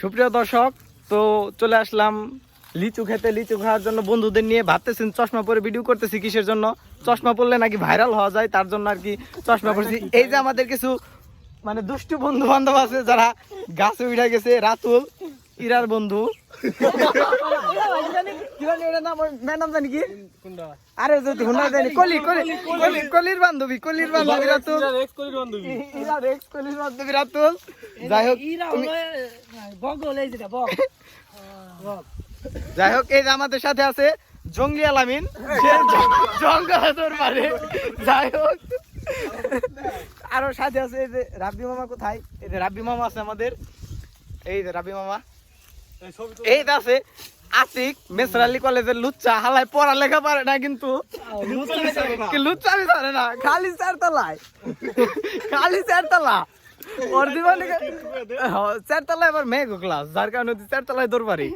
সুপ্রিয় দর্শক তো চলে আসলাম লিচু খেতে লিচু খাওয়ার জন্য বন্ধুদের নিয়ে। ভাবতেছেন চশমা পরে ভিডিও করতেছি কিসের জন্য? চশমা পরলে নাকি ভাইরাল হওয়া যায় তার জন্য আর কি চশমা পরছি। এই যে আমাদের কিছু মানে দুষ্টু বন্ধু বান্ধব আছে যারা গাছে উঠে গেছে রাতুল ইরার বন্ধু। জানি কি আরে যদি হুন্ডা জানি। কলি কলি কলি কলির বান্ধবী কলির বান্ধবী রাতুল। কলির বান্ধবী। রাতুল। যাই হোক যাই হোক এই যে আমাদের সাথে আছে জঙ্গলি আলামিন। সে জঙ্গল পারে যাই হোক। আরও সাথে আছে এই যে রাব্বি মামা কোথায়? এই যে রাব্বি মামা আছে আমাদের। এই যে রাব্বি মামা। এই যে আছে আতিক মেসরালি কলেজের লুচ্চা। হালায় পড়ালেখা পারে না কিন্তু। লুচ্চা আমি না। খালি চার তলায় খালি চার তলা ওর হ্যাঁ চারতলায় আবার মেঘ ক্লাস যার কারণে চারতলায় দরবারি দৌড় পারি